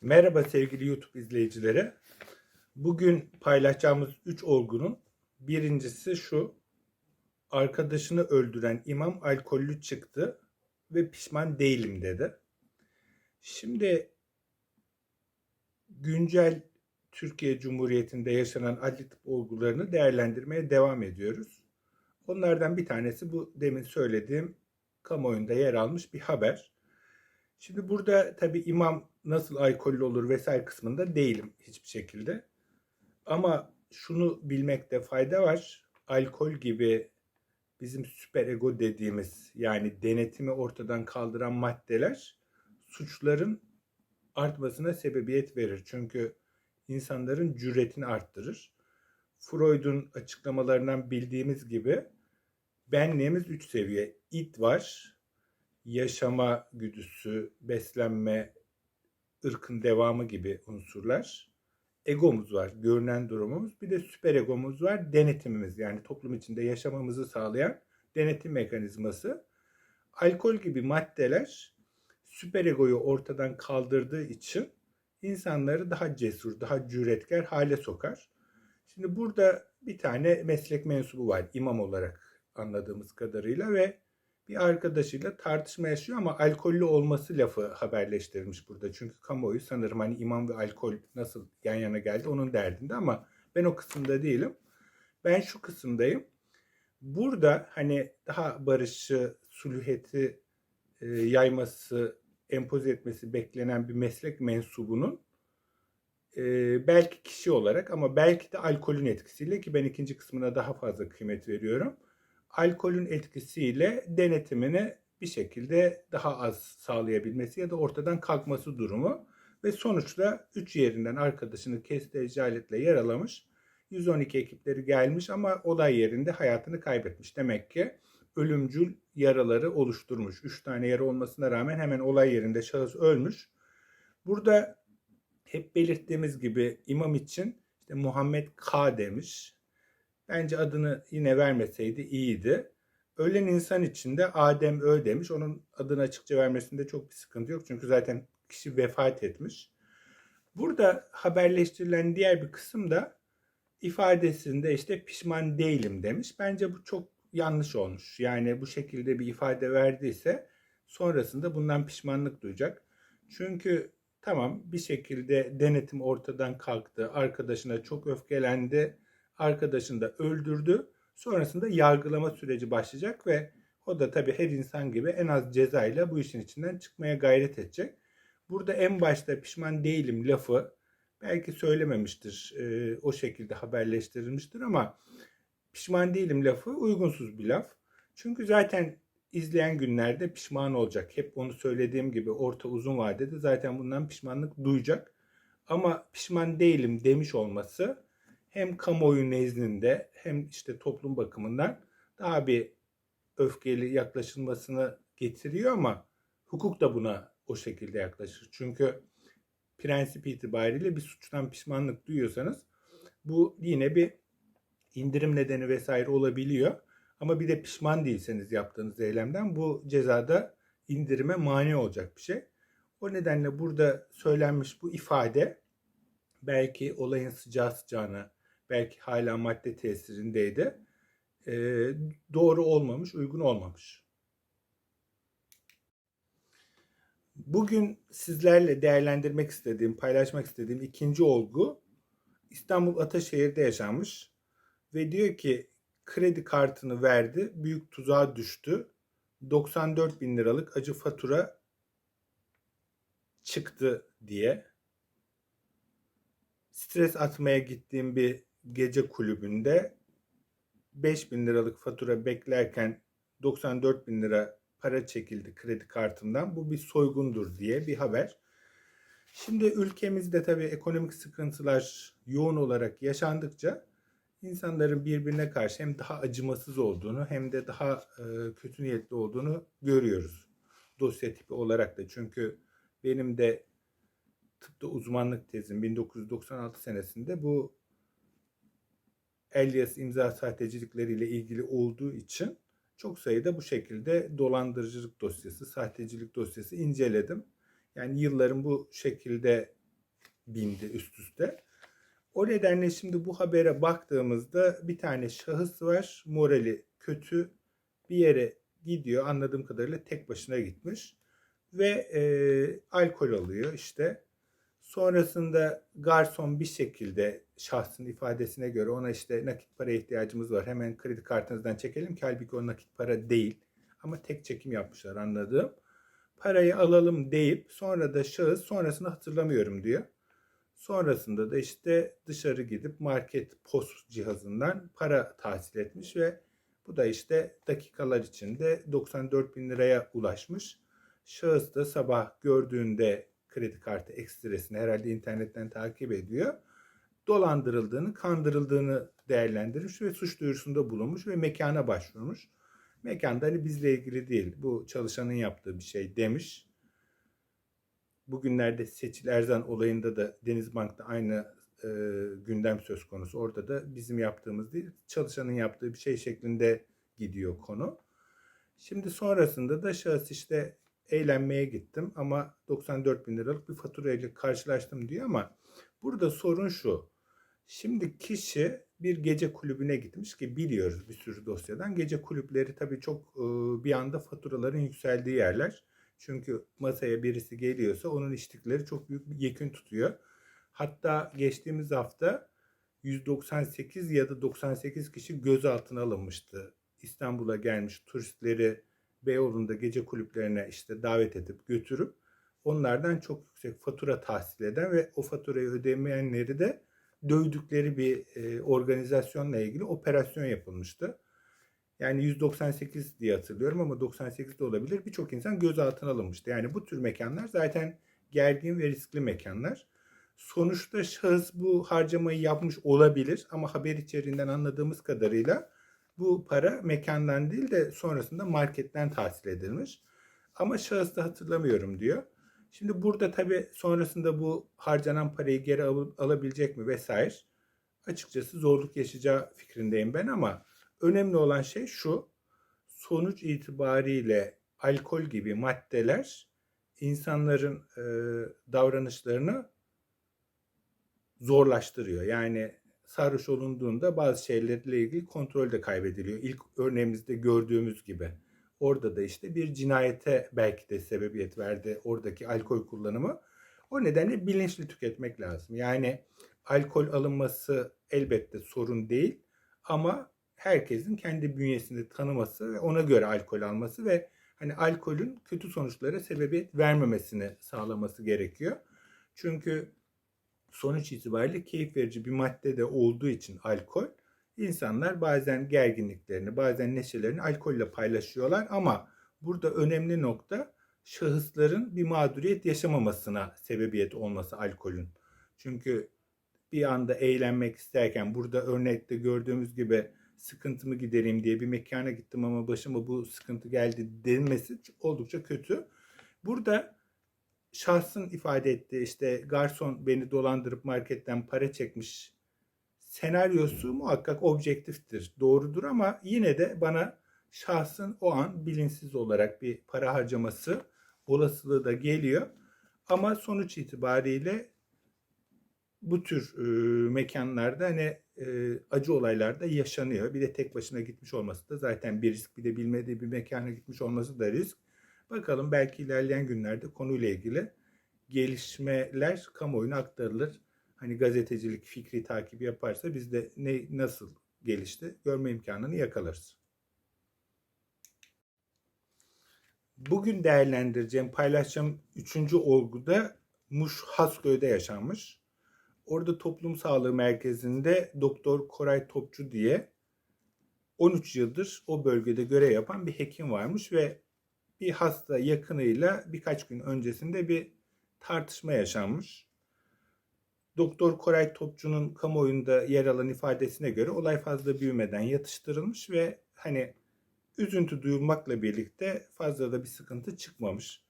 Merhaba sevgili YouTube izleyicileri. Bugün paylaşacağımız 3 olgunun birincisi şu. Arkadaşını öldüren imam alkollü çıktı ve pişman değilim dedi. Şimdi güncel Türkiye Cumhuriyeti'nde yaşanan adli tıp olgularını değerlendirmeye devam ediyoruz. Onlardan bir tanesi bu demin söylediğim kamuoyunda yer almış bir haber. Şimdi burada tabii imam nasıl alkollü olur vesaire kısmında değilim hiçbir şekilde. Ama şunu bilmekte fayda var. Alkol gibi bizim süper ego dediğimiz yani denetimi ortadan kaldıran maddeler suçların artmasına sebebiyet verir. Çünkü insanların cüretini arttırır. Freud'un açıklamalarından bildiğimiz gibi benliğimiz üç seviye. İt var, yaşama güdüsü, beslenme, ırkın devamı gibi unsurlar. Egomuz var, görünen durumumuz. Bir de süper egomuz var, denetimimiz. Yani toplum içinde yaşamamızı sağlayan denetim mekanizması. Alkol gibi maddeler süper egoyu ortadan kaldırdığı için insanları daha cesur, daha cüretkar hale sokar. Şimdi burada bir tane meslek mensubu var imam olarak anladığımız kadarıyla ve bir arkadaşıyla tartışma yaşıyor ama alkollü olması lafı haberleştirilmiş burada. Çünkü kamuoyu sanırım hani imam ve alkol nasıl yan yana geldi onun derdinde ama ben o kısımda değilim. Ben şu kısımdayım. Burada hani daha barışı, sulhiyeti e, yayması, empoze etmesi beklenen bir meslek mensubunun e, belki kişi olarak ama belki de alkolün etkisiyle ki ben ikinci kısmına daha fazla kıymet veriyorum alkolün etkisiyle denetimini bir şekilde daha az sağlayabilmesi ya da ortadan kalkması durumu ve sonuçta 3 yerinden arkadaşını kestiği aletle yaralamış. 112 ekipleri gelmiş ama olay yerinde hayatını kaybetmiş. Demek ki ölümcül yaraları oluşturmuş. 3 tane yara olmasına rağmen hemen olay yerinde şahıs ölmüş. Burada hep belirttiğimiz gibi imam için işte Muhammed K demiş. Bence adını yine vermeseydi iyiydi. Ölen insan için de Adem Ö demiş. Onun adını açıkça vermesinde çok bir sıkıntı yok. Çünkü zaten kişi vefat etmiş. Burada haberleştirilen diğer bir kısım da ifadesinde işte pişman değilim demiş. Bence bu çok yanlış olmuş. Yani bu şekilde bir ifade verdiyse sonrasında bundan pişmanlık duyacak. Çünkü tamam bir şekilde denetim ortadan kalktı. Arkadaşına çok öfkelendi arkadaşını da öldürdü. Sonrasında yargılama süreci başlayacak ve o da tabii her insan gibi en az cezayla bu işin içinden çıkmaya gayret edecek. Burada en başta pişman değilim lafı belki söylememiştir, e, o şekilde haberleştirilmiştir ama pişman değilim lafı uygunsuz bir laf. Çünkü zaten izleyen günlerde pişman olacak. Hep onu söylediğim gibi orta uzun vadede zaten bundan pişmanlık duyacak. Ama pişman değilim demiş olması hem kamuoyu nezdinde hem işte toplum bakımından daha bir öfkeli yaklaşılmasını getiriyor ama hukuk da buna o şekilde yaklaşır. Çünkü prensip itibariyle bir suçtan pişmanlık duyuyorsanız bu yine bir indirim nedeni vesaire olabiliyor. Ama bir de pişman değilseniz yaptığınız eylemden bu cezada indirime mani olacak bir şey. O nedenle burada söylenmiş bu ifade belki olayın sıcağı sıcağına belki hala madde tesirindeydi. E, doğru olmamış, uygun olmamış. Bugün sizlerle değerlendirmek istediğim, paylaşmak istediğim ikinci olgu İstanbul Ataşehir'de yaşanmış ve diyor ki kredi kartını verdi, büyük tuzağa düştü. 94 bin liralık acı fatura çıktı diye. Stres atmaya gittiğim bir gece kulübünde 5 bin liralık fatura beklerken 94 bin lira para çekildi kredi kartımdan. Bu bir soygundur diye bir haber. Şimdi ülkemizde tabii ekonomik sıkıntılar yoğun olarak yaşandıkça insanların birbirine karşı hem daha acımasız olduğunu hem de daha e, kötü niyetli olduğunu görüyoruz. Dosya tipi olarak da çünkü benim de tıpta uzmanlık tezim 1996 senesinde bu Elias imza sahtecilikleriyle ilgili olduğu için çok sayıda bu şekilde dolandırıcılık dosyası, sahtecilik dosyası inceledim. Yani yılların bu şekilde bindi üst üste. O nedenle şimdi bu habere baktığımızda bir tane şahıs var. Morali kötü. Bir yere gidiyor. Anladığım kadarıyla tek başına gitmiş. Ve e, alkol alıyor işte. Sonrasında garson bir şekilde şahsın ifadesine göre ona işte nakit para ihtiyacımız var. Hemen kredi kartınızdan çekelim ki halbuki o nakit para değil. Ama tek çekim yapmışlar anladığım. Parayı alalım deyip sonra da şahıs sonrasını hatırlamıyorum diyor. Sonrasında da işte dışarı gidip market post cihazından para tahsil etmiş ve bu da işte dakikalar içinde 94 bin liraya ulaşmış. Şahıs da sabah gördüğünde kredi kartı ekstresini herhalde internetten takip ediyor. Dolandırıldığını, kandırıldığını değerlendirmiş ve suç duyurusunda bulunmuş ve mekana başvurmuş. Mekanda hani bizle ilgili değil, bu çalışanın yaptığı bir şey demiş. Bugünlerde Seçil Erzan olayında da Denizbank'ta aynı e, gündem söz konusu. Orada da bizim yaptığımız değil, çalışanın yaptığı bir şey şeklinde gidiyor konu. Şimdi sonrasında da şahıs işte eğlenmeye gittim ama 94 bin liralık bir faturayla karşılaştım diyor ama burada sorun şu. Şimdi kişi bir gece kulübüne gitmiş ki biliyoruz bir sürü dosyadan. Gece kulüpleri tabii çok e, bir anda faturaların yükseldiği yerler. Çünkü masaya birisi geliyorsa onun içtikleri çok büyük bir yekün tutuyor. Hatta geçtiğimiz hafta 198 ya da 98 kişi gözaltına alınmıştı. İstanbul'a gelmiş turistleri Beyoğlu'nda gece kulüplerine işte davet edip götürüp onlardan çok yüksek fatura tahsil eden ve o faturayı ödemeyenleri de dövdükleri bir e, organizasyonla ilgili operasyon yapılmıştı. Yani 198 diye hatırlıyorum ama 98 de olabilir. Birçok insan gözaltına alınmıştı. Yani bu tür mekanlar zaten gergin ve riskli mekanlar. Sonuçta şahıs bu harcamayı yapmış olabilir ama haber içeriğinden anladığımız kadarıyla bu para mekandan değil de sonrasında marketten tahsil edilmiş. Ama şahıs da hatırlamıyorum diyor. Şimdi burada tabii sonrasında bu harcanan parayı geri al- alabilecek mi vesaire. Açıkçası zorluk yaşayacağı fikrindeyim ben ama önemli olan şey şu. Sonuç itibariyle alkol gibi maddeler insanların e, davranışlarını zorlaştırıyor. Yani sarhoş olunduğunda bazı şeylerle ilgili kontrol de kaybediliyor. İlk örneğimizde gördüğümüz gibi. Orada da işte bir cinayete belki de sebebiyet verdi oradaki alkol kullanımı. O nedenle bilinçli tüketmek lazım. Yani alkol alınması elbette sorun değil ama herkesin kendi bünyesinde tanıması ve ona göre alkol alması ve hani alkolün kötü sonuçlara sebebiyet vermemesini sağlaması gerekiyor. Çünkü sonuç itibariyle keyif verici bir madde de olduğu için alkol insanlar bazen gerginliklerini, bazen neşelerini alkolle paylaşıyorlar ama burada önemli nokta şahısların bir mağduriyet yaşamamasına sebebiyet olması alkolün. Çünkü bir anda eğlenmek isterken burada örnekte gördüğümüz gibi sıkıntımı gidereyim diye bir mekana gittim ama başıma bu sıkıntı geldi denmesi oldukça kötü. Burada şahsın ifade ettiği işte garson beni dolandırıp marketten para çekmiş senaryosu muhakkak objektiftir, doğrudur ama yine de bana şahsın o an bilinçsiz olarak bir para harcaması olasılığı da geliyor. Ama sonuç itibariyle bu tür e, mekanlarda hani e, acı olaylar da yaşanıyor. Bir de tek başına gitmiş olması da zaten bir risk. Bir de bilmediği bir mekana gitmiş olması da risk. Bakalım belki ilerleyen günlerde konuyla ilgili gelişmeler kamuoyuna aktarılır. Hani gazetecilik fikri takibi yaparsa biz de ne nasıl gelişti görme imkanını yakalarız. Bugün değerlendireceğim, paylaşacağım üçüncü olguda Muş Hasköy'de yaşanmış. Orada toplum sağlığı merkezinde Doktor Koray Topçu diye 13 yıldır o bölgede görev yapan bir hekim varmış ve bir hasta yakınıyla birkaç gün öncesinde bir tartışma yaşanmış. Doktor Koray Topçu'nun kamuoyunda yer alan ifadesine göre olay fazla büyümeden yatıştırılmış ve hani üzüntü duyulmakla birlikte fazla da bir sıkıntı çıkmamış.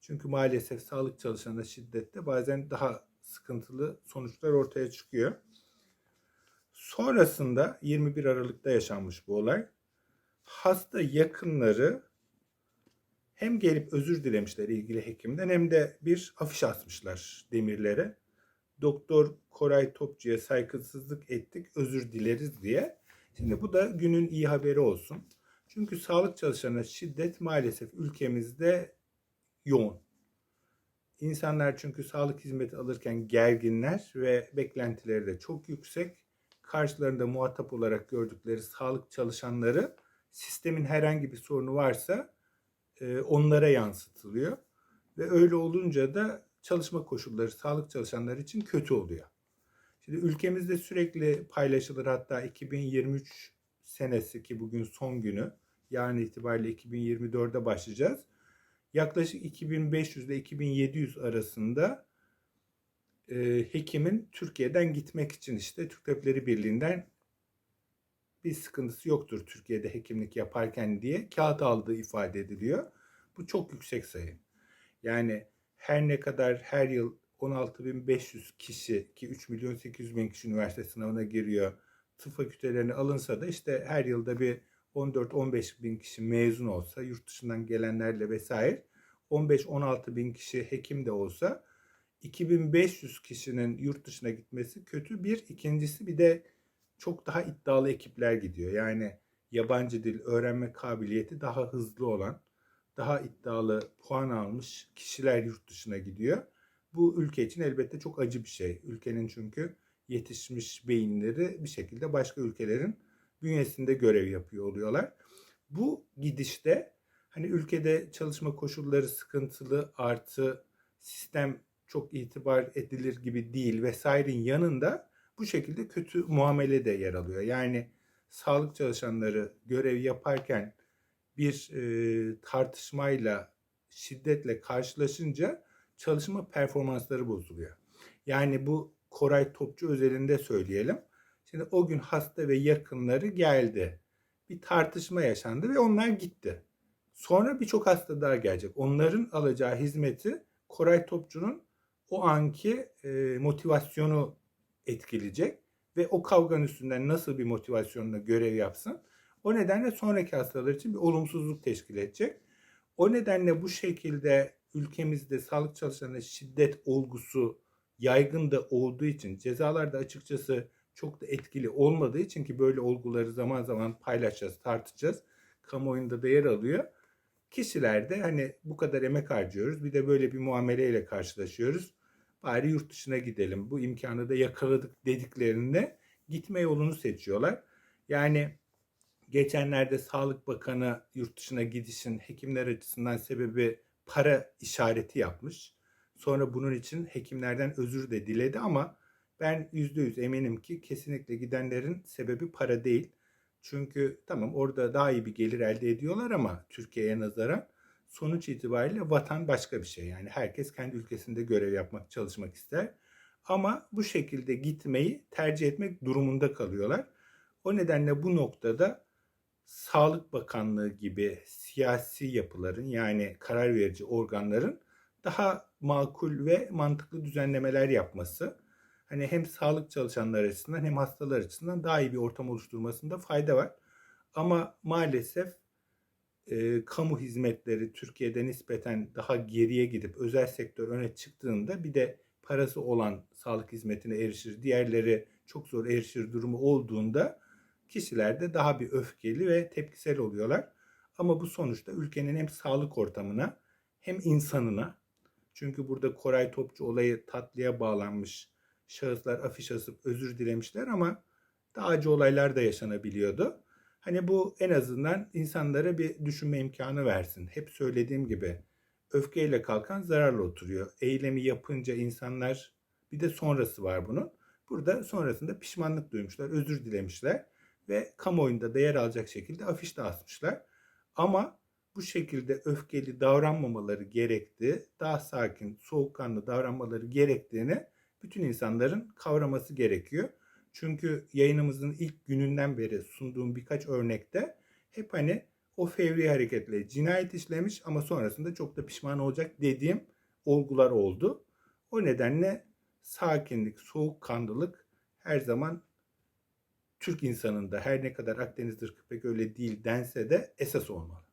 Çünkü maalesef sağlık çalışanında şiddette bazen daha sıkıntılı sonuçlar ortaya çıkıyor. Sonrasında 21 Aralık'ta yaşanmış bu olay. Hasta yakınları hem gelip özür dilemişler ilgili hekimden hem de bir afiş asmışlar demirlere. Doktor Koray Topçu'ya saygısızlık ettik, özür dileriz diye. Şimdi bu da günün iyi haberi olsun. Çünkü sağlık çalışanına şiddet maalesef ülkemizde yoğun. İnsanlar çünkü sağlık hizmeti alırken gerginler ve beklentileri de çok yüksek. Karşılarında muhatap olarak gördükleri sağlık çalışanları sistemin herhangi bir sorunu varsa e, onlara yansıtılıyor. Ve öyle olunca da çalışma koşulları sağlık çalışanları için kötü oluyor. Şimdi ülkemizde sürekli paylaşılır hatta 2023 senesi ki bugün son günü yarın itibariyle 2024'e başlayacağız. Yaklaşık 2500 ile 2700 arasında e, hekimin Türkiye'den gitmek için işte Türk Tabipleri Birliği'nden bir sıkıntısı yoktur Türkiye'de hekimlik yaparken diye kağıt aldığı ifade ediliyor. Bu çok yüksek sayı. Yani her ne kadar her yıl 16.500 kişi ki 3 milyon 800 bin kişi üniversite sınavına giriyor. Tıp fakültelerine alınsa da işte her yılda bir 14-15 bin kişi mezun olsa yurt dışından gelenlerle vesaire 15-16 bin kişi hekim de olsa 2500 kişinin yurt dışına gitmesi kötü bir. ikincisi bir de çok daha iddialı ekipler gidiyor. Yani yabancı dil öğrenme kabiliyeti daha hızlı olan, daha iddialı puan almış kişiler yurt dışına gidiyor. Bu ülke için elbette çok acı bir şey. Ülkenin çünkü yetişmiş beyinleri bir şekilde başka ülkelerin bünyesinde görev yapıyor oluyorlar. Bu gidişte hani ülkede çalışma koşulları sıkıntılı artı sistem çok itibar edilir gibi değil vesairenin yanında bu şekilde kötü muamele de yer alıyor. Yani sağlık çalışanları görev yaparken bir e, tartışmayla şiddetle karşılaşınca çalışma performansları bozuluyor. Yani bu Koray Topçu özelinde söyleyelim. Şimdi o gün hasta ve yakınları geldi. Bir tartışma yaşandı ve onlar gitti. Sonra birçok hasta daha gelecek. Onların alacağı hizmeti Koray Topçu'nun o anki e, motivasyonu etkileyecek ve o kavganın üstünden nasıl bir motivasyonla görev yapsın. O nedenle sonraki hastalar için bir olumsuzluk teşkil edecek. O nedenle bu şekilde ülkemizde sağlık çalışanlarına şiddet olgusu yaygın da olduğu için cezalar da açıkçası çok da etkili olmadığı için ki böyle olguları zaman zaman paylaşacağız, tartışacağız. Kamuoyunda da yer alıyor. Kişiler de hani bu kadar emek harcıyoruz bir de böyle bir muameleyle karşılaşıyoruz. Bari yurt dışına gidelim bu imkanı da yakaladık dediklerinde gitme yolunu seçiyorlar. Yani geçenlerde Sağlık Bakanı yurt dışına gidişin hekimler açısından sebebi para işareti yapmış. Sonra bunun için hekimlerden özür de diledi ama ben %100 eminim ki kesinlikle gidenlerin sebebi para değil. Çünkü tamam orada daha iyi bir gelir elde ediyorlar ama Türkiye'ye nazaran sonuç itibariyle vatan başka bir şey. Yani herkes kendi ülkesinde görev yapmak, çalışmak ister. Ama bu şekilde gitmeyi tercih etmek durumunda kalıyorlar. O nedenle bu noktada Sağlık Bakanlığı gibi siyasi yapıların yani karar verici organların daha makul ve mantıklı düzenlemeler yapması hani hem sağlık çalışanları açısından hem hastalar açısından daha iyi bir ortam oluşturmasında fayda var. Ama maalesef e, kamu hizmetleri Türkiye'de nispeten daha geriye gidip özel sektör öne çıktığında bir de parası olan sağlık hizmetine erişir, diğerleri çok zor erişir durumu olduğunda kişiler de daha bir öfkeli ve tepkisel oluyorlar. Ama bu sonuçta ülkenin hem sağlık ortamına hem insanına çünkü burada Koray Topçu olayı tatlıya bağlanmış şahıslar afiş asıp özür dilemişler ama daha acı olaylar da yaşanabiliyordu. Hani bu en azından insanlara bir düşünme imkanı versin. Hep söylediğim gibi öfkeyle kalkan zararla oturuyor. Eylemi yapınca insanlar bir de sonrası var bunun. Burada sonrasında pişmanlık duymuşlar, özür dilemişler ve kamuoyunda da yer alacak şekilde afiş de asmışlar. Ama bu şekilde öfkeli davranmamaları gerektiği, daha sakin, soğukkanlı davranmaları gerektiğini bütün insanların kavraması gerekiyor. Çünkü yayınımızın ilk gününden beri sunduğum birkaç örnekte hep hani o fevri hareketle cinayet işlemiş ama sonrasında çok da pişman olacak dediğim olgular oldu. O nedenle sakinlik, soğukkanlılık her zaman Türk insanında her ne kadar Akdeniz'dir pek öyle değil dense de esas olmalı.